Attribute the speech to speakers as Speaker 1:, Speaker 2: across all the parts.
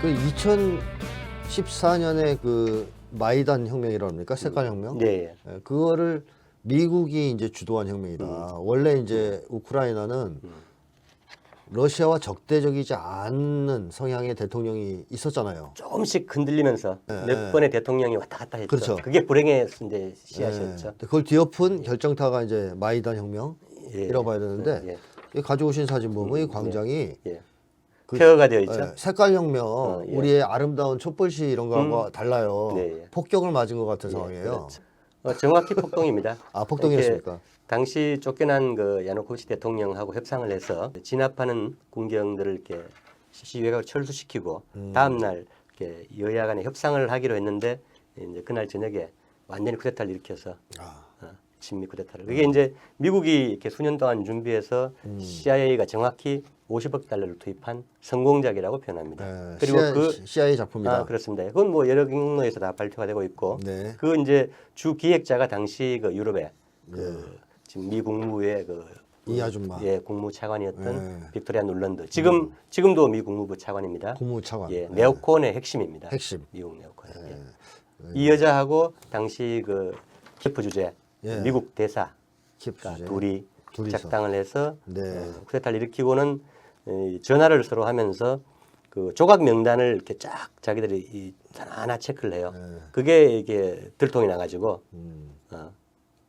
Speaker 1: 그 2014년에 그 마이단 혁명이라고 합니까? 색깔 혁명?
Speaker 2: 네. 예.
Speaker 1: 그거를 미국이 이제 주도한 혁명이다.
Speaker 2: 음.
Speaker 1: 원래 이제 우크라이나는 러시아와 적대적이지 않는 성향의 대통령이 있었잖아요.
Speaker 2: 조금씩 흔들리면서
Speaker 1: 예,
Speaker 2: 몇
Speaker 1: 예.
Speaker 2: 번의 대통령이 왔다 갔다 했죠.
Speaker 1: 그렇죠.
Speaker 2: 그게 불행의 이제 씨앗이었죠.
Speaker 1: 예, 그걸 뒤엎은 결정타가 이제 마이단 혁명이라고
Speaker 2: 예.
Speaker 1: 봐야 되는데
Speaker 2: 예.
Speaker 1: 이 가져오신 사진 보면 이 광장이
Speaker 2: 예.
Speaker 1: 그-
Speaker 2: 폐허가 되어 있죠.
Speaker 1: 예, 색깔 혁명,
Speaker 2: 어, 예.
Speaker 1: 우리의 아름다운 촛불시 이런 거하고 달라요.
Speaker 2: 네, 예.
Speaker 1: 폭격을 맞은 것 같은
Speaker 2: 예,
Speaker 1: 상황이에요.
Speaker 2: 그렇죠. 어, 정확히 폭동입니다.
Speaker 1: 아, 폭동이었습니까?
Speaker 2: 당시 쫓겨난 그 야누코비치 대통령하고 협상을 해서 진압하는 군경들을 이렇게 시위가 철수시키고
Speaker 1: 음.
Speaker 2: 다음 날 이렇게 여야 간에 협상을 하기로 했는데 이제 그날 저녁에 완전히 쿠데타를 일으켜서
Speaker 1: 아,
Speaker 2: 어, 친미 쿠데타를. 그게 이제 미국이 이렇게 수년 동안 준비해서
Speaker 1: 음.
Speaker 2: CIA가 정확히 50억 달러를 투입한 성공작이라고 표현합니다.
Speaker 1: 예,
Speaker 2: 그리고
Speaker 1: CIA,
Speaker 2: 그
Speaker 1: CIA 작품이다.
Speaker 2: 아, 그렇습니다. 그건 뭐 여러 경로에서 다 발표가 되고 있고
Speaker 1: 네.
Speaker 2: 그 이제 주 기획자가 당시 그 유럽의 그
Speaker 1: 예.
Speaker 2: 지금 미 국무부의 그
Speaker 1: 이 아줌마.
Speaker 2: 예, 국무 차관이었던
Speaker 1: 예. 음.
Speaker 2: 빅토리아 눌런드. 지금 지금도 미 국무부 차관입니다.
Speaker 1: 국무 차관.
Speaker 2: 예,
Speaker 1: 예.
Speaker 2: 네오콘의 핵심입니다.
Speaker 1: 핵심.
Speaker 2: 미국 네오콘. 예. 이 여자하고 당시 그 키프 주재
Speaker 1: 예.
Speaker 2: 미국 대사 킵가
Speaker 1: 주제.
Speaker 2: 둘이
Speaker 1: 둘이서.
Speaker 2: 작당을 해서
Speaker 1: 네.
Speaker 2: 어, 쿠데타를 일으키고는 이 전화를 서로 하면서 그 조각 명단을 이렇게 쫙 자기들이 이 하나 체크를 해요.
Speaker 1: 네.
Speaker 2: 그게 이게 들통이 나가지고
Speaker 1: 음,
Speaker 2: 어,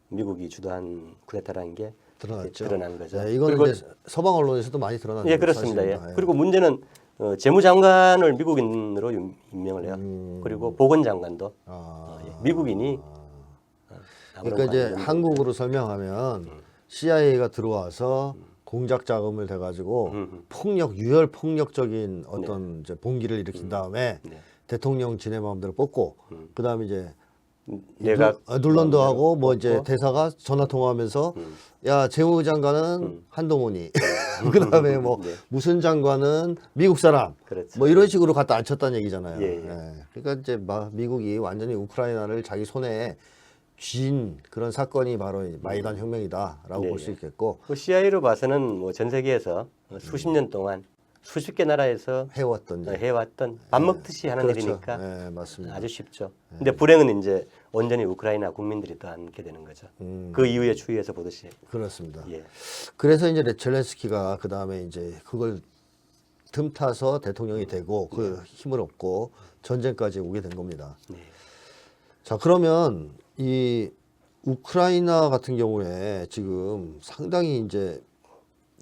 Speaker 2: 미국이 주도한 쿠데타라는 게
Speaker 1: 드러났죠.
Speaker 2: 드러난 거죠.
Speaker 1: 예, 이거는
Speaker 2: 그리고-
Speaker 1: 서방 언론에서도 많이 드러난
Speaker 2: 예, 그렇습니다. 예.
Speaker 1: 사실입니다. 예.
Speaker 2: 그리고 문제는 어, 재무장관을 미국인으로 임- 임명을 해요.
Speaker 1: 음.
Speaker 2: 그리고 보건장관도
Speaker 1: 아,
Speaker 2: 어, 예. 미국인이 아무런
Speaker 1: 그러니까 이제 한국으로 설명하면 CIA가 들어와서 공작 자금을 대 가지고
Speaker 2: 음, 음.
Speaker 1: 폭력 유혈 폭력적인 어떤 이제 봉기를 일으킨 다음에
Speaker 2: 네.
Speaker 1: 대통령 지네 마음대로 뽑고
Speaker 2: 음.
Speaker 1: 그다음에 이제
Speaker 2: 내가
Speaker 1: 눌- 아, 눌런드하고 뭐 이제. 대사가 전화 통화하면서
Speaker 2: 음.
Speaker 1: 야 재무 장관은 한동훈이 그다음에 뭐
Speaker 2: 네.
Speaker 1: 무슨 장관은 미국 사람
Speaker 2: 그렇죠.
Speaker 1: 뭐 이런 식으로 갖다 앉혔다는 얘기잖아요.
Speaker 2: 예, 예.
Speaker 1: 예. 그러니까 이제 막 미국이 완전히 우크라이나를 자기 손에 쥔 그런 사건이 바로 이 마이단 혁명이다라고
Speaker 2: 예,
Speaker 1: 볼수
Speaker 2: 예.
Speaker 1: 있겠고
Speaker 2: 그 CIA로 봐서는 뭐 전 세계에서
Speaker 1: 음.
Speaker 2: 수십 년 동안 수십 개 나라에서
Speaker 1: 해왔던
Speaker 2: 어,
Speaker 1: 일.
Speaker 2: 해왔던 밥 먹듯이 하는
Speaker 1: 그렇죠.
Speaker 2: 일이니까
Speaker 1: 예, 맞습니다.
Speaker 2: 아주 쉽죠. 근데 불행은 이제 온전히 우크라이나 국민들이 또 안게 되는 거죠.
Speaker 1: 음,
Speaker 2: 그 이후에 추위에서 보듯이.
Speaker 1: 그렇습니다.
Speaker 2: 예.
Speaker 1: 그래서 이제 젤렌스키가 그 다음에 이제 그걸 틈타서 대통령이 되고 그 힘을 얻고 전쟁까지 오게 된 겁니다.
Speaker 2: 네.
Speaker 1: 자 그러면 이 우크라이나 같은 경우에 지금 상당히 이제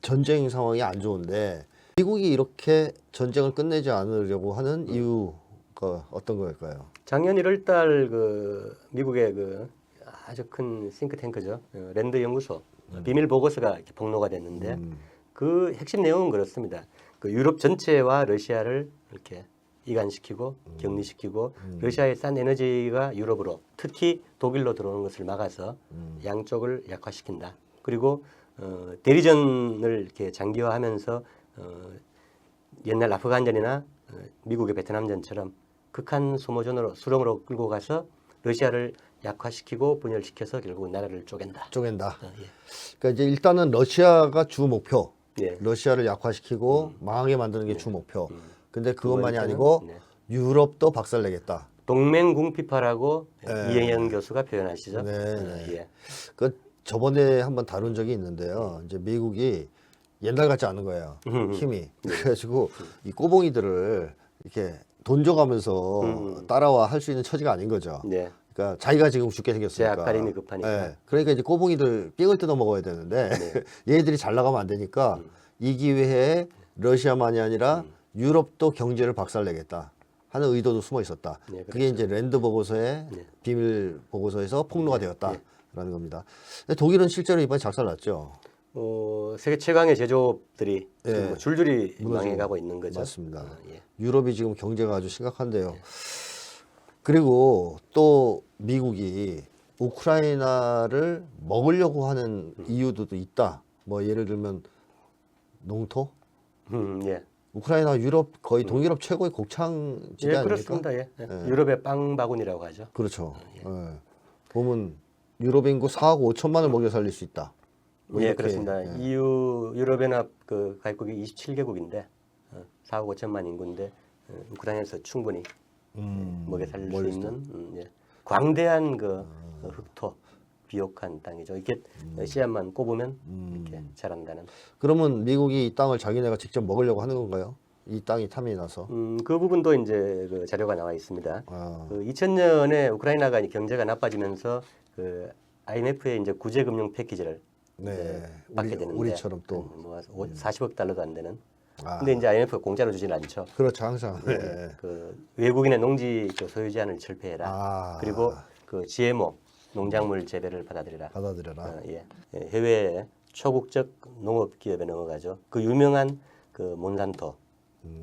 Speaker 1: 전쟁 상황이 안 좋은데 미국이 이렇게 전쟁을 끝내지 않으려고 하는 이유가 어떤 걸까요?
Speaker 2: 작년 1월 달 그 미국의 그 아주 큰 싱크탱크죠. 어, 랜드 연구소 비밀 보고서가 이렇게 폭로가 됐는데
Speaker 1: 음,
Speaker 2: 그 핵심 내용은 그렇습니다. 그 유럽 전체와 러시아를 이렇게 이간시키고 격리시키고 러시아의 싼 에너지가 유럽으로 특히 독일로 들어오는 것을 막아서 양쪽을 약화시킨다. 그리고 어, 대리전을 이렇게 장기화하면서 어, 옛날 아프간전이나 어, 미국의 베트남전처럼 극한 소모전으로 수렁으로 끌고 가서 러시아를 약화시키고 분열시켜서 결국 나라를 쪼갠다.
Speaker 1: 쪼갠다.
Speaker 2: 어, 예.
Speaker 1: 그러니까 이제 일단은 러시아가 주 목표.
Speaker 2: 예.
Speaker 1: 러시아를 약화시키고 망하게 만드는 게주 목표. 근데 그것만이 아니고
Speaker 2: 네.
Speaker 1: 유럽도 박살내겠다.
Speaker 2: 동맹 궁피파라고
Speaker 1: 네.
Speaker 2: 이영현 교수가 표현하시죠.
Speaker 1: 네,
Speaker 2: 어,
Speaker 1: 네.
Speaker 2: 예.
Speaker 1: 그 저번에 한번 다룬 적이 있는데요. 이제 미국이 옛날 같지 않은 거예요.
Speaker 2: 음,
Speaker 1: 힘이. 그래가지고 이 꼬봉이들을 이렇게 돈 줘가면서 따라와 할 수 있는 처지가 아닌 거죠.
Speaker 2: 네.
Speaker 1: 그러니까 자기가 지금 죽게 생겼으니까.
Speaker 2: 제 앞가림이 급하니까.
Speaker 1: 예. 그러니까 이제 꼬봉이들 삥을 뜯어 먹어야 되는데
Speaker 2: 네.
Speaker 1: 얘들이 잘 나가면 안 되니까
Speaker 2: 음.
Speaker 1: 이 기회에 러시아만이 아니라 유럽도 경제를 박살내겠다 하는 의도도 숨어 있었다.
Speaker 2: 네,
Speaker 1: 그게 이제 랜드 보고서의
Speaker 2: 네.
Speaker 1: 비밀 보고서에서 폭로가 되었다라는 겁니다. 근데 독일은 실제로 이번에 작살났죠.
Speaker 2: 어, 세계 최강의 제조업들이
Speaker 1: 예.
Speaker 2: 지금 뭐 줄줄이. 망해가고 있는 거죠.
Speaker 1: 맞습니다.
Speaker 2: 어, 예.
Speaker 1: 유럽이 지금 경제가 아주 심각한데요. 그리고 또 미국이 우크라이나를 먹으려고 하는 이유도 또 있다. 뭐 예를 들면 농토?
Speaker 2: 음, 예.
Speaker 1: 우크라이나 유럽 거의 동유럽 최고의 곡창 지대
Speaker 2: 예,
Speaker 1: 아닙니까?
Speaker 2: 그렇습니다. 예. 예. 유럽의 빵 바구니라고 하죠.
Speaker 1: 그렇죠. 예. 보면 유럽 인구 4억 5천만을 먹여 살릴 수 있다. 뭐
Speaker 2: 예,
Speaker 1: 이렇게,
Speaker 2: 그렇습니다.
Speaker 1: 예.
Speaker 2: EU 유럽연합 그 가입국이 27개국인데 어, 4억 5천만 인구인데 어, 우크라이나에서 충분히
Speaker 1: 음,
Speaker 2: 먹여 살릴 수 있는 음, 예. 광대한 그 어, 흑토 비옥한 땅이죠. 이게 씨앗만 꼽으면 이렇게 자란다는.
Speaker 1: 그러면 미국이 이 땅을 자기네가 직접 먹으려고 하는 건가요? 이 땅이 탐이 나서.
Speaker 2: 음, 그 부분도 이제 그 자료가 나와 있습니다.
Speaker 1: 아,
Speaker 2: 그 2000년에 우크라이나가 이제 경제가 나빠지면서 그 IMF의 이제 구제 금융 패키지를
Speaker 1: 네.
Speaker 2: 이제 받게
Speaker 1: 우리,
Speaker 2: 되는데
Speaker 1: 우리처럼 또.
Speaker 2: 음, 뭐 40억 달러도 안 되는.
Speaker 1: 아,
Speaker 2: 근데 이제 IMF가 공짜로 주지는 않죠.
Speaker 1: 그렇죠 항상. 네.
Speaker 2: 그 외국인의 농지 그 소유 제한을 철폐해라.
Speaker 1: 아.
Speaker 2: 그리고 그 GMO 농작물 재배를 받아들여라.
Speaker 1: 받아들여라.
Speaker 2: 어, 예. 예, 해외에 초국적 농업 기업에 넘어가죠. 그 유명한 그 몬산토,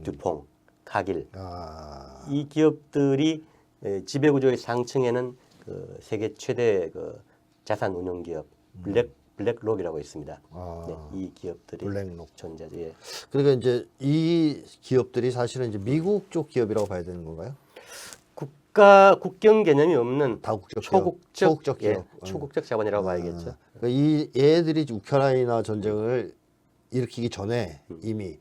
Speaker 2: 듀퐁, 카길
Speaker 1: 아,
Speaker 2: 이 기업들이 에, 지배 구조의 상층에는 그 세계 최대 그 자산 운용 기업 블랙 블랙록이라고 있습니다.
Speaker 1: 아.
Speaker 2: 네, 이 기업들이
Speaker 1: 블랙록.
Speaker 2: 존재죠. 예.
Speaker 1: 그러니까 이제 이 기업들이 사실은 이제 미국 쪽 기업이라고 봐야 되는 건가요?
Speaker 2: 국가 국경 개념이 없는
Speaker 1: 다국적.
Speaker 2: 초국적,
Speaker 1: 초국적
Speaker 2: 예,
Speaker 1: 기업. 음.
Speaker 2: 초국적 자본이라고 봐야겠죠.
Speaker 1: 그러니까 이 얘들이 우크라이나 전쟁을 일으키기 전에 이미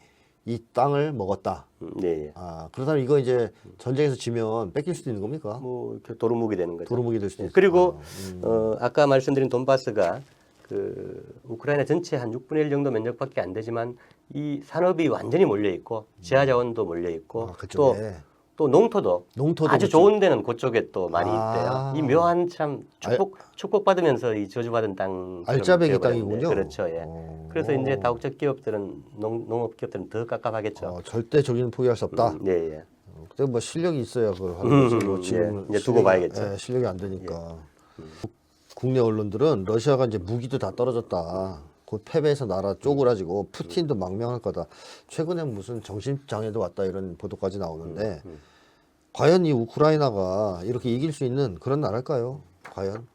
Speaker 1: 이 땅을 먹었다.
Speaker 2: 음, 네, 예.
Speaker 1: 아 그렇다면 이거 이제 전쟁에서 지면 뺏길 수도 있는 겁니까?
Speaker 2: 뭐 이렇게 도루묵이 되는 거죠.
Speaker 1: 도루묵이 될 수도
Speaker 2: 예,
Speaker 1: 있고.
Speaker 2: 그리고
Speaker 1: 음.
Speaker 2: 어, 아까 말씀드린 돈바스가 그 우크라이나 전체 한 6분의 1 정도 면적밖에 안 되지만 이 산업이 완전히 몰려 있고 지하 자원도 몰려 있고
Speaker 1: 아, 그쪽에
Speaker 2: 또 농토도
Speaker 1: 농토도
Speaker 2: 아주
Speaker 1: 그쪽.
Speaker 2: 좋은 데는 그쪽에 또 많이
Speaker 1: 아.
Speaker 2: 있대요. 이 묘한 참 축복 축복 받으면서 이 저주받은 땅
Speaker 1: 알짜배기 땅이군요.
Speaker 2: 그렇죠. 예.
Speaker 1: 어.
Speaker 2: 그래서 이제 다국적 기업들은 농, 농업 기업들은 더 깝깝하겠죠.
Speaker 1: 어, 절대 저기는 포기할 수 없다.
Speaker 2: 음, 예, 예.
Speaker 1: 어, 근데 뭐 실력이 있어야 그걸 하는 거지. 뭐
Speaker 2: 음,
Speaker 1: 지금
Speaker 2: 예. 이제 두고 봐야겠죠.
Speaker 1: 예, 실력이 안 되니까. 국내 언론들은 러시아가 이제 무기도 다 떨어졌다. 곧 패배해서 나라 쪼그라지고 푸틴도 망명할 거다. 최근에 무슨 정신 장애도 왔다 이런 보도까지 나오는데
Speaker 2: 음,
Speaker 1: 과연 이 우크라이나가 이렇게 이길 수 있는 그런 나라일까요? 과연?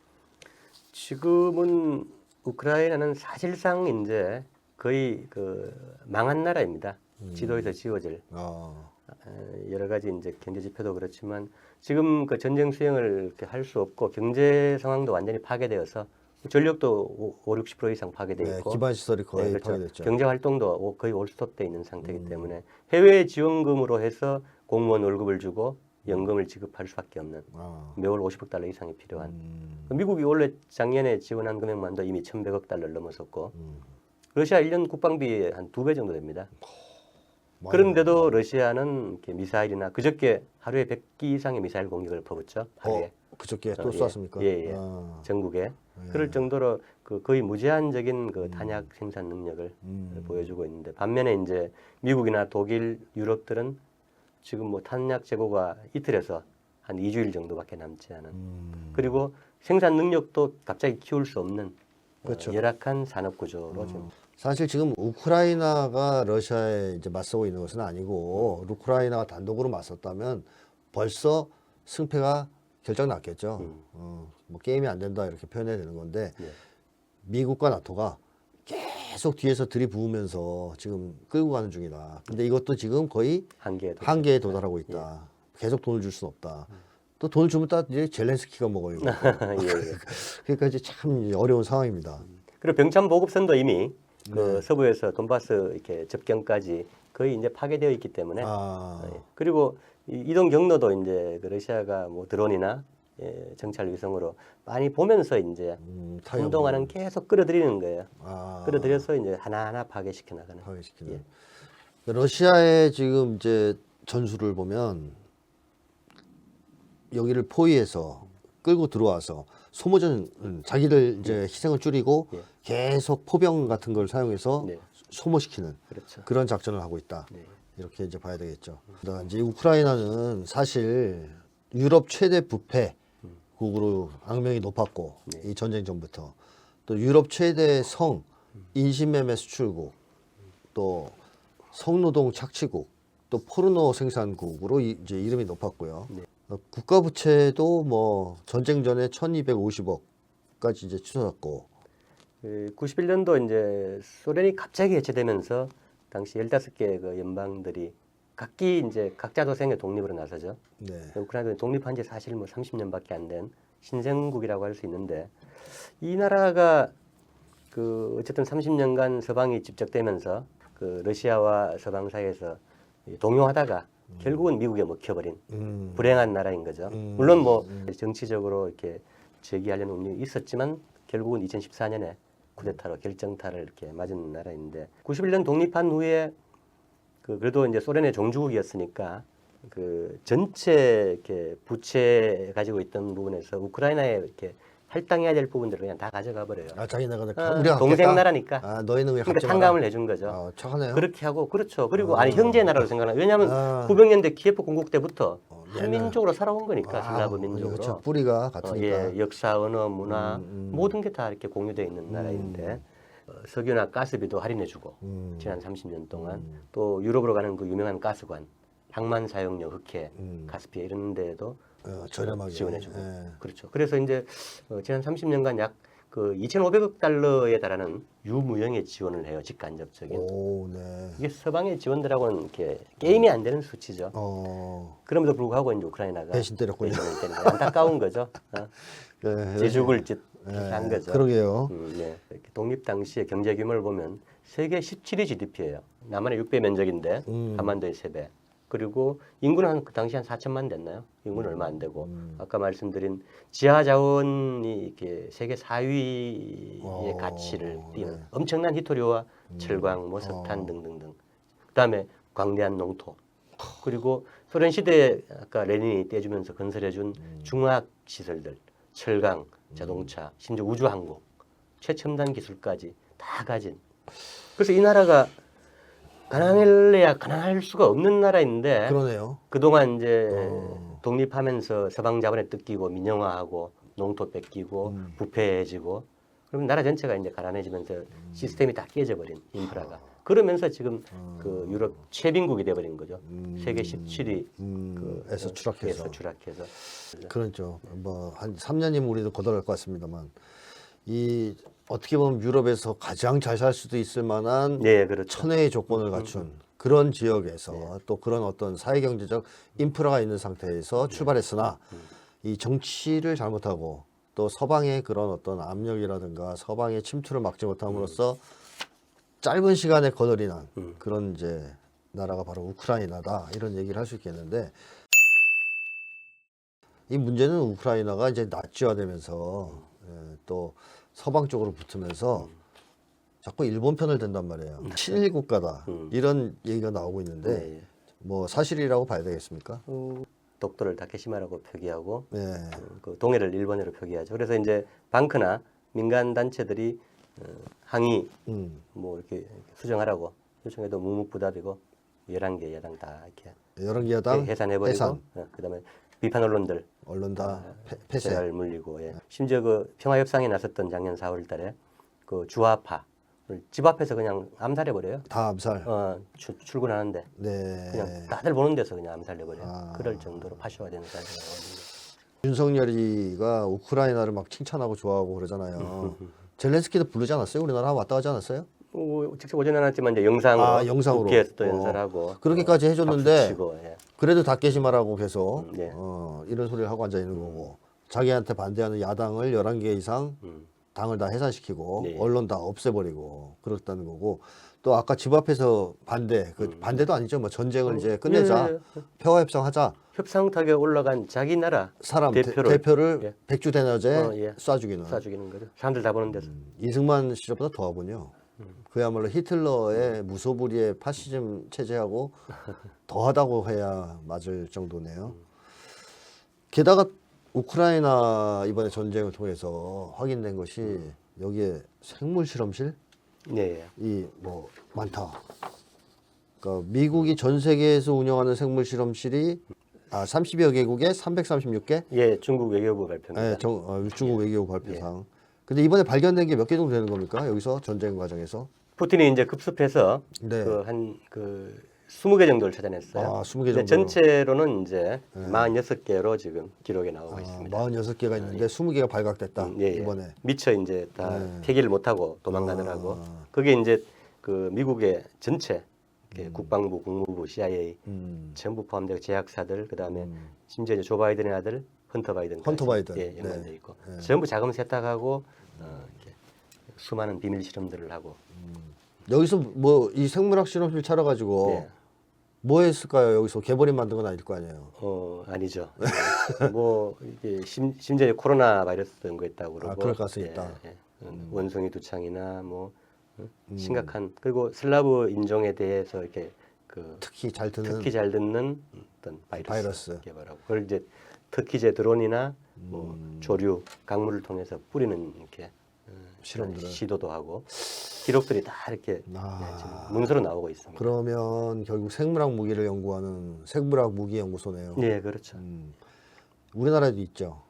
Speaker 2: 지금은 우크라이나는 사실상 이제 거의 그 망한 나라입니다.
Speaker 1: 음.
Speaker 2: 지도에서 지워질
Speaker 1: 어,
Speaker 2: 어, 여러 가지 이제 경제 지표도 그렇지만 지금 그 전쟁 수행을 할 수 없고 경제 상황도 완전히 파괴되어서 전력도 5, 60% 이상 파괴돼
Speaker 1: 네,
Speaker 2: 있고
Speaker 1: 기반 시설이 거의
Speaker 2: 네, 그렇죠.
Speaker 1: 파괴됐죠.
Speaker 2: 경제 활동도 오- 거의 올스톱돼 있는 상태이기
Speaker 1: 음.
Speaker 2: 때문에 해외 지원금으로 해서 공무원 월급을 주고 연금을 지급할 수밖에 없는
Speaker 1: 아,
Speaker 2: 매월 50억 달러 이상이 필요한
Speaker 1: 음,
Speaker 2: 미국이 원래 작년에 지원한 금액만도 이미 1,100억 달러를 넘어섰고
Speaker 1: 음.
Speaker 2: 러시아 1년 국방비 한 두 배 정도 됩니다. 그런데도 러시아는 미사일이나 그저께 하루에 100기 이상의 미사일 공격을 퍼붓죠. 하루에
Speaker 1: 어, 그저께 또
Speaker 2: 어, 예.
Speaker 1: 쐈습니까?
Speaker 2: 예, 예.
Speaker 1: 아,
Speaker 2: 전국에
Speaker 1: 예.
Speaker 2: 그럴 정도로 그 거의 무제한적인 그 탄약 생산 능력을
Speaker 1: 음.
Speaker 2: 보여주고 있는데 반면에 이제 미국이나 독일, 유럽들은 지금 뭐 탄약 재고가 이틀에서 한 2주일 정도밖에 남지 않은
Speaker 1: 음.
Speaker 2: 그리고 생산 능력도 갑자기 키울 수 없는 어,
Speaker 1: 그렇죠. 음.
Speaker 2: 열악한 산업 구조로 지금
Speaker 1: 사실 지금 우크라이나가 러시아에 이제 맞서고 있는 것은 아니고 우크라이나가 단독으로 맞섰다면 벌써 승패가 결정 났겠죠.
Speaker 2: 음.
Speaker 1: 어, 뭐 게임이 안 된다 이렇게 표현해야 되는 건데
Speaker 2: 예.
Speaker 1: 미국과 나토가 계속 뒤에서 들이부으면서 지금 끌고 가는 중이다. 근데 이것도 지금 거의
Speaker 2: 한계에 도-
Speaker 1: 한계에 도달하고 있다. 계속 돈을 줄 수는 없다. 또 돈을 주면 또 이제 젤렌스키가 먹어요.
Speaker 2: 예, 예.
Speaker 1: 그러니까 이제 참 어려운 상황입니다.
Speaker 2: 그리고 병참 보급선도 이미 그
Speaker 1: 네.
Speaker 2: 서부에서 돈바스 이렇게 접경까지 거의 이제 파괴되어 있기 때문에
Speaker 1: 아,
Speaker 2: 예. 그리고 이 이동 경로도 이제 그 러시아가 뭐 드론이나 예, 정찰 위성으로 많이 보면서 이제
Speaker 1: 음.
Speaker 2: 한동안은 계속 끌어들이는 거예요.
Speaker 1: 아,
Speaker 2: 끌어들여서 이제 하나하나 파괴시켜 나가는.
Speaker 1: 파괴시키는.
Speaker 2: 예.
Speaker 1: 러시아의 지금 이제 전술을 보면 여기를 포위해서 끌고 들어와서 소모전 음, 자기들 이제 희생을 줄이고
Speaker 2: 예.
Speaker 1: 계속 포병 같은 걸 사용해서
Speaker 2: 네.
Speaker 1: 소모시키는
Speaker 2: 그렇죠.
Speaker 1: 그런 작전을 하고 있다.
Speaker 2: 네.
Speaker 1: 이렇게 이제 봐야 되겠죠. 그러니까 이제 우크라이나는 사실 유럽 최대 부패 국으로 악명이 높았고
Speaker 2: 네.
Speaker 1: 이 전쟁 전부터 또 유럽 최대 성 인신매매 수출국 또 성노동 착취국 또 포르노 생산국으로 이- 이제 이름이 높았고요.
Speaker 2: 네.
Speaker 1: 어, 국가 부채도 뭐 전쟁 전에 1,250억까지 이제 치솟았고
Speaker 2: 그 91년도 이제 소련이 갑자기 해체되면서 당시 15개 그 연방들이 각기 이제 각자 도생의 독립으로 나서죠.
Speaker 1: 네.
Speaker 2: 우크라이나 독립한 지 사실 뭐 30년밖에 안 된 신생국이라고 할 수 있는데 이 나라가 그 어쨌든 30년간 서방이 집적되면서 그 러시아와 서방 사이에서 이 동요하다가 결국은 미국에 먹혀버린
Speaker 1: 음.
Speaker 2: 불행한 나라인 거죠.
Speaker 1: 음.
Speaker 2: 물론 뭐 정치적으로 이렇게 제기하려는 운동이 있었지만 결국은 2014년에 쿠데타로 결정타를 이렇게 맞은 나라인데 91년 독립한 후에 그 그래도 이제 소련의 종주국이었으니까 그 전체 이렇게 부채 가지고 있던 부분에서 우크라이나에 이렇게 할당해야 될 부분들을 그냥 다 가져가 버려요.
Speaker 1: 아 자기네가 그냥
Speaker 2: 어,
Speaker 1: 우리가
Speaker 2: 동생? 나라니까.
Speaker 1: 아 너희는 왜
Speaker 2: 그러니까. 탕감을 해준 거죠.
Speaker 1: 아, 착하네요.
Speaker 2: 그렇게 하고 그렇죠. 그리고
Speaker 1: 어.
Speaker 2: 아니 형제 나라로 생각하는 왜냐하면
Speaker 1: 아.
Speaker 2: 900년대 키예프 공국 때부터
Speaker 1: 어,
Speaker 2: 한민족으로 살아온 거니까
Speaker 1: 아,
Speaker 2: 슬라브 민족으로.
Speaker 1: 그렇죠. 뿌리가
Speaker 2: 어,
Speaker 1: 같으니까.
Speaker 2: 예, 역사, 언어, 문화
Speaker 1: 음, 음.
Speaker 2: 모든 게 다 이렇게 공유되어 있는 나라인데 어, 석유나 가스비도 할인해주고
Speaker 1: 음.
Speaker 2: 지난 30년 동안
Speaker 1: 음.
Speaker 2: 또 유럽으로 가는 그 유명한 가스관, 항만 사용료 흑해,
Speaker 1: 음.
Speaker 2: 가스피아 이런 데도
Speaker 1: 어, 저렴하게
Speaker 2: 지원해주고
Speaker 1: 예.
Speaker 2: 그렇죠. 그래서 이제 어, 지난 30년간 약 그 2,500억 달러에 달하는 유무형의 지원을 해요. 직간접적인.
Speaker 1: 오, 네.
Speaker 2: 이게 서방의 지원들하고는 이렇게 게임이 안 되는 수치죠.
Speaker 1: 어,
Speaker 2: 그럼에도 불구하고 이제 우크라이나가
Speaker 1: 배신 때렸군요.
Speaker 2: 안타까운 거죠. 어?
Speaker 1: 예,
Speaker 2: 제죽을 짓
Speaker 1: 예,
Speaker 2: 한 거죠.
Speaker 1: 그러게요.
Speaker 2: 음, 네. 이렇게 독립 당시의 경제 규모를 보면 세계 17위 GDP예요. 남한의 6배 면적인데
Speaker 1: 음.
Speaker 2: 한반도의 3배. 그리고 인구는 한, 그 당시 한 4천만 됐나요? 인구는 얼마 안 되고
Speaker 1: 음.
Speaker 2: 아까 말씀드린 지하 자원이 이렇게 세계 4위의
Speaker 1: 어,
Speaker 2: 가치를 띠는
Speaker 1: 네.
Speaker 2: 엄청난 히토리오와 철광, 뭐 석탄
Speaker 1: 어.
Speaker 2: 등등등. 그다음에 광대한 농토. 그리고 소련 시대에 아까 레닌이 떼주면서 건설해준
Speaker 1: 음.
Speaker 2: 중화학 시설들, 철강, 자동차, 심지어 우주항공, 최첨단 기술까지 다 가진. 그래서 이 나라가 가난할래야 가난할 수가 없는 나라인데
Speaker 1: 그러네요.
Speaker 2: 그동안 이제
Speaker 1: 어.
Speaker 2: 독립하면서 서방 자본에 뜯기고 민영화하고 농토 뺏기고
Speaker 1: 음.
Speaker 2: 부패해지고 그러면 나라 전체가 이제 가난해지면서 시스템이 다 깨져버린 인프라가 그러면서 지금 그 유럽 최빈국이 돼버린 거죠.
Speaker 1: 음.
Speaker 2: 세계 17위
Speaker 1: 음,
Speaker 2: 그
Speaker 1: 에서 추락해서.
Speaker 2: 에서 추락해서
Speaker 1: 그렇죠. 뭐 한 3년이면 우리도 거덜날 것 같습니다만 이 어떻게 보면 유럽에서 가장 잘 살 수도 있을 만한
Speaker 2: 네 그렇죠.
Speaker 1: 천혜의 조건을 갖춘 그런 지역에서
Speaker 2: 네.
Speaker 1: 또 그런 어떤 사회 경제적 인프라가 있는 상태에서
Speaker 2: 네.
Speaker 1: 출발했으나
Speaker 2: 음.
Speaker 1: 이 정치를 잘못하고 또 서방의 그런 어떤 압력이라든가 서방의 침투를 막지 못함으로써 짧은 시간에
Speaker 2: 음.
Speaker 1: 그런 이제 나라가 바로 우크라이나다 이런 얘기를 할 수 있겠는데 이 문제는 우크라이나가 이제 나치화되면서 예, 또 서방 쪽으로 붙으면서 자꾸 일본 편을 든단 말이에요. 친일 국가다
Speaker 2: 음.
Speaker 1: 이런 얘기가 나오고 있는데
Speaker 2: 네, 예.
Speaker 1: 뭐 사실이라고 봐야 되겠습니까?
Speaker 2: 어, 독도를 다케시마라고 표기하고
Speaker 1: 네.
Speaker 2: 그 동해를 일본어로 표기하죠. 그래서 이제 방크나 민간 단체들이 어, 항의
Speaker 1: 음.
Speaker 2: 뭐 이렇게 수정하라고 요청해도 묵묵부답이고 11개 여당 다 이렇게
Speaker 1: 여러 개 여당
Speaker 2: 해산해버리고
Speaker 1: 해산
Speaker 2: 어, 그다음에 비판 언론들
Speaker 1: 언론 다 폐- 폐쇄.
Speaker 2: 폐쇄를 물리고 예. 심지어 그 평화 협상에 나섰던 작년 4월달에 그 주화파를 집 앞에서 그냥 암살해 버려요.
Speaker 1: 다 암살.
Speaker 2: 어, 출- 출근하는데
Speaker 1: 네.
Speaker 2: 그냥 다들 보는 데서 그냥 암살해 버려 요.
Speaker 1: 아.
Speaker 2: 그럴 정도로 파쇼화되는 사실이거든요.
Speaker 1: 윤석열이가 우크라이나를 막 칭찬하고 좋아하고 그러잖아요. 젤렌스키도 부르지 않았어요? 우리나라 왔다 가지 않았어요?
Speaker 2: 어, 직접 오지는 않았지만 이제 영상으로,
Speaker 1: 아, 영상으로.
Speaker 2: 또
Speaker 1: 어.
Speaker 2: 연설하고
Speaker 1: 그렇게까지
Speaker 2: 어,
Speaker 1: 해줬는데
Speaker 2: 박수 치고, 예.
Speaker 1: 그래도 다케시마라고 계속
Speaker 2: 음, 네.
Speaker 1: 어, 이런 소리를 하고 앉아 있는 거고 자기한테 반대하는 야당을 11개 이상
Speaker 2: 음.
Speaker 1: 당을 다 해산시키고
Speaker 2: 네.
Speaker 1: 언론 다 없애버리고 그렇다는 거고 또 아까 집 앞에서 반대 그 반대도 아니죠 뭐 전쟁을 이제 끝내자
Speaker 2: 예, 예.
Speaker 1: 평화 협상하자
Speaker 2: 협상탁에 올라간 자기 나라
Speaker 1: 사람
Speaker 2: 대표를,
Speaker 1: 대, 표를
Speaker 2: 예.
Speaker 1: 백주 대낮에
Speaker 2: 어, 예.
Speaker 1: 쏴 죽이는
Speaker 2: 쏴 죽이는 거죠. 사람들 다 보는 데서.
Speaker 1: 이승만 시절보다 더하군요. 그야말로 히틀러의 무소불위의 파시즘 체제하고 더하다고 해야 맞을 정도네요. 게다가 우크라이나 이번에 전쟁을 통해서 확인된 것이 여기에 생물 실험실
Speaker 2: 네.
Speaker 1: 이뭐 많다. 그러니까 미국이 전 세계에서 운영하는 생물 실험실이 아 30여 개국에 336개.
Speaker 2: 예, 중국 외교부 발표입니다.
Speaker 1: 네, 정, 어, 중국 외교 발표상. 근데 이번에 발견된 게 몇 개 정도 되는 겁니까? 여기서 전쟁 과정에서?
Speaker 2: 푸틴이 이제 급습해서
Speaker 1: 네.
Speaker 2: 그한그 20개 정도를 찾아냈어요.
Speaker 1: 아, 20개
Speaker 2: 근데
Speaker 1: 정도로. 네.
Speaker 2: 전체로는 이제 46개로 지금 기록에 나오고
Speaker 1: 아,
Speaker 2: 있습니다.
Speaker 1: 46개가 있는데 20개가 발각됐다.
Speaker 2: 음, 예, 예.
Speaker 1: 이번에.
Speaker 2: 미처 이제 다
Speaker 1: 네.
Speaker 2: 폐기를 못 하고 도망가느라고
Speaker 1: 아.
Speaker 2: 그게 이제 그 미국의 전체 이렇게 국방부, 국무부, CIA
Speaker 1: 음.
Speaker 2: 전부 포함되고 제약사들 그다음에
Speaker 1: 음.
Speaker 2: 심지어 이제 조 바이든의 아들 헌터 바이든
Speaker 1: 헌터 바이든.
Speaker 2: 예, 연관돼
Speaker 1: 네.
Speaker 2: 있고
Speaker 1: 네.
Speaker 2: 전부 자금 세탁하고 어, 수많은 비밀 실험들을 하고
Speaker 1: 여기서 뭐 이 생물학 실험실 차려가지고
Speaker 2: 네.
Speaker 1: 뭐 했을까요? 여기서 개버린 만든 건 아닐 거 아니에요.
Speaker 2: 어 아니죠. 예. 뭐 이게 심, 심지어 코로나 바이러스 연구했다고 그러고
Speaker 1: 아, 그럴 가능성이 있다.
Speaker 2: 예. 음, 원숭이 두창이나 뭐 어? 심각한 그리고 슬라브 인종에 대해서 이렇게 그
Speaker 1: 특히 잘 드는
Speaker 2: 특히 잘 듣는 어떤 바이러스,
Speaker 1: 바이러스.
Speaker 2: 개발하고 그걸 이제 특히제 드론이나 뭐
Speaker 1: 음.
Speaker 2: 조류 강물을 통해서 뿌리는 이렇게 어,
Speaker 1: 실험들을.
Speaker 2: 그런 시도도 하고 기록들이 다 이렇게
Speaker 1: 아.
Speaker 2: 네, 문서로 나오고 있습니다.
Speaker 1: 그러면 결국 생물학 무기를 연구하는 생물학 무기 연구소네요.
Speaker 2: 네, 그렇죠.
Speaker 1: 음, 우리나라에도 있죠.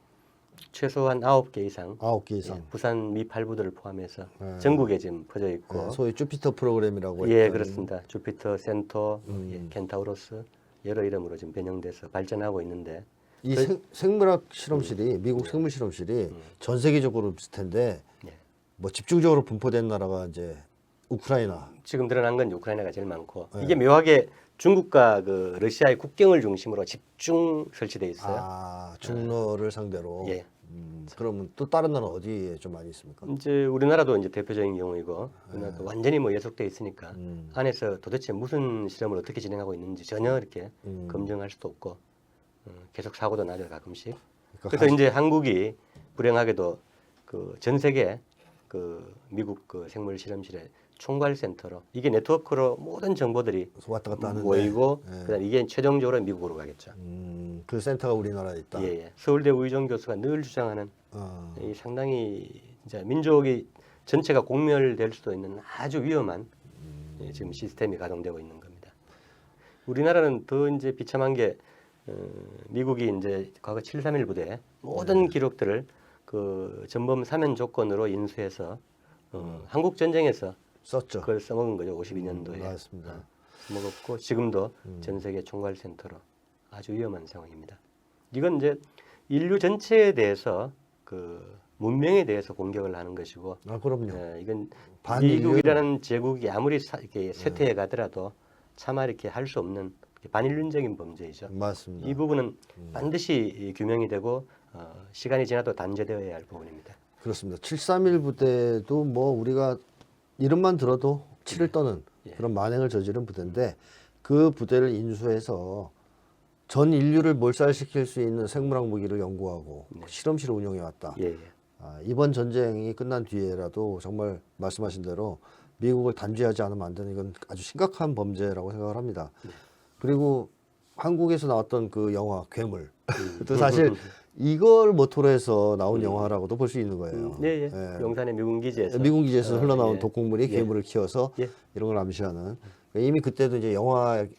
Speaker 2: 최소한 아홉 개 이상
Speaker 1: 아홉 개 이상.
Speaker 2: 예, 부산 미 팔부들을 포함해서
Speaker 1: 네.
Speaker 2: 전국에 지금 퍼져 있고
Speaker 1: 네, 소위 주피터 프로그램이라고
Speaker 2: 예 그렇습니다 주피터 센터
Speaker 1: 음.
Speaker 2: 예, 켄타우로스 여러 이름으로 지금 변형돼서 발전하고 있는데
Speaker 1: 이
Speaker 2: 저희-
Speaker 1: 생, 생물학 실험실이 미국 생물 실험실이 전 세계적으로 비슷한데
Speaker 2: 예.
Speaker 1: 뭐 집중적으로 분포된 나라가 이제 우크라이나.
Speaker 2: 지금 드러난 건 우크라이나가 제일 많고
Speaker 1: 네.
Speaker 2: 이게 묘하게 중국과 그 러시아의 국경을 중심으로 집중 설치돼 있어요.
Speaker 1: 아 중로를 상대로.
Speaker 2: 예.
Speaker 1: 음, 그러면 또 다른 나라 어디에 좀 많이 있습니까?
Speaker 2: 이제 우리나라도 이제 대표적인 경우이고 우리나라도 완전히 뭐 예속돼 있으니까
Speaker 1: 네. 음.
Speaker 2: 안에서 도대체 무슨 실험을 어떻게 진행하고 있는지 전혀 이렇게
Speaker 1: 음.
Speaker 2: 검증할 수도 없고 어, 계속 사고도 나죠 가끔씩.
Speaker 1: 그러니까
Speaker 2: 그래서 이제 한국이 불행하게도 그 전 세계 그 미국 그 생물 실험실의 총괄 센터로 이게 네트워크로 모든 정보들이
Speaker 1: 왔다 갔다 하는데.
Speaker 2: 모이고
Speaker 1: 예.
Speaker 2: 그다음 이게 최종적으로 미국으로 가겠죠.
Speaker 1: 음, 그 센터가 우리나라에 있다.
Speaker 2: 예, 예. 서울대 우희정 교수가 늘 주장하는
Speaker 1: 어,
Speaker 2: 이 상당히 이제 민족이 전체가 공멸될 수도 있는 아주 위험한
Speaker 1: 음.
Speaker 2: 예, 지금 시스템이 가동되고 있는 겁니다. 우리나라는 더 이제 비참한 게 어, 미국이 이제 과거 731 부대 모든
Speaker 1: 네.
Speaker 2: 기록들을 그 전범 사면 조건으로 인수해서
Speaker 1: 음.
Speaker 2: 어, 한국 전쟁에서
Speaker 1: 썼죠.
Speaker 2: 그걸 써먹은 거죠. 52년도에
Speaker 1: 음, 맞습니다. 음.
Speaker 2: 써먹었고 지금도 전 세계 총괄 센터로 아주 위험한 상황입니다. 이건 이제 인류 전체에 대해서 그 문명에 대해서 공격을 하는 것이고
Speaker 1: 아 그럼요.
Speaker 2: 예, 이건
Speaker 1: 반인류.
Speaker 2: 미국이라는 제국이 아무리 사, 이렇게 쇠퇴해 가더라도 차마 이렇게 할 수 없는 반인륜적인 범죄이죠.
Speaker 1: 맞습니다.
Speaker 2: 이 부분은
Speaker 1: 음.
Speaker 2: 반드시 이 규명이 되고 어, 시간이 지나도 단죄되어야 할 부분입니다.
Speaker 1: 그렇습니다. 731 부대도 뭐 우리가 이름만 들어도 치를 떠는
Speaker 2: 예.
Speaker 1: 그런 만행을 저지른 부대인데 그 부대를 인수해서 전 인류를 몰살시킬 수 있는 생물학 무기를 연구하고 실험실을 운영해 왔다.
Speaker 2: 예, 예.
Speaker 1: 아, 이번 전쟁이 끝난 뒤에라도 정말 말씀하신 대로 미국을 단죄하지 않으면 안 되는 이건 아주 심각한 범죄라고 생각을 합니다. 그리고 한국에서 나왔던 그 영화 괴물 또 사실 이걸 모토로 해서 나온 영화라고도 볼 수 있는 거예요.
Speaker 2: 예, 예.
Speaker 1: 예.
Speaker 2: 용산의 미군 기지에서
Speaker 1: 미군 기지에서
Speaker 2: 어,
Speaker 1: 흘러나온
Speaker 2: 예.
Speaker 1: 독극물이
Speaker 2: 예.
Speaker 1: 괴물을 키워서
Speaker 2: 예.
Speaker 1: 이런 걸 암시하는 이미 그때도 이제 영화의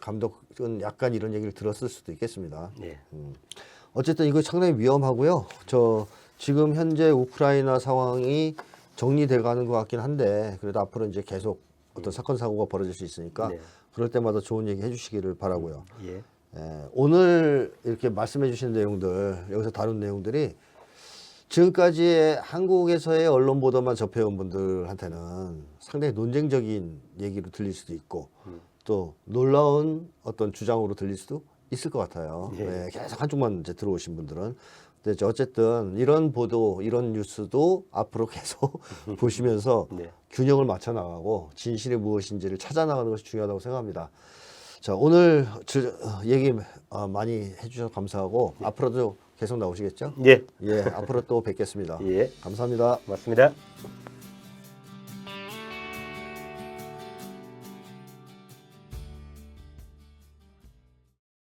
Speaker 1: 감독은 약간 이런 얘기를 들었을 수도 있겠습니다.
Speaker 2: 예.
Speaker 1: 어쨌든 이거 상당히 위험하고요. 저 지금 현재 우크라이나 상황이 정리돼 가는 것 같긴 한데 그래도 앞으로 이제 계속 어떤 사건 사고가 벌어질 수 있으니까
Speaker 2: 네.
Speaker 1: 그럴 때마다 좋은 얘기 해주시기를 바라고요.
Speaker 2: 예.
Speaker 1: 예, 오늘 이렇게 말씀해 주신 내용들 여기서 다룬 내용들이 지금까지의 한국에서의 언론 보도만 접해온 분들한테는 상당히 논쟁적인 얘기로 들릴 수도 있고 또 놀라운 어떤 주장으로 들릴 수도 있을 것 같아요.
Speaker 2: 예.
Speaker 1: 예, 계속 한쪽만 이제 들어오신 분들은. 근데 어쨌든 이런 보도, 이런 뉴스도 앞으로 계속 보시면서
Speaker 2: 네.
Speaker 1: 균형을 맞춰 나가고 진실이 무엇인지를 찾아 나가는 것이 중요하다고 생각합니다. 자, 오늘 저, 어, 얘기 어, 많이 해주셔서 감사하고 앞으로도 계속 나오시겠죠?
Speaker 2: 예.
Speaker 1: 예, 앞으로 또 뵙겠습니다.
Speaker 2: 예.
Speaker 1: 감사합니다.
Speaker 2: 맞습니다.